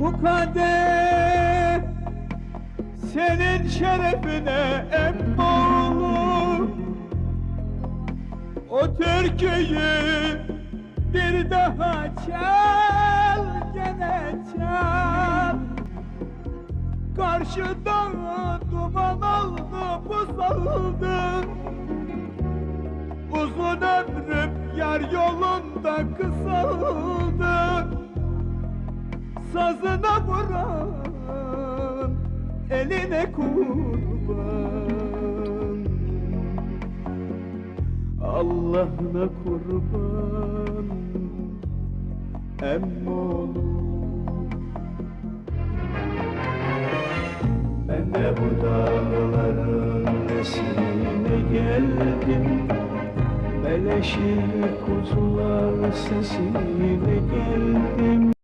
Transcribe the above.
Bu kadeh senin şerefine emmoğlu O türküyü bir daha çal gene çal. Karşıda duman oldu buz Uzun ömrüm yar yolunda kısaldı Sazına vuran eline kurban. Allah'ına kurban emmoğlu Ben de bu dağların nesine geldim Beleşir kuzular sesine geldim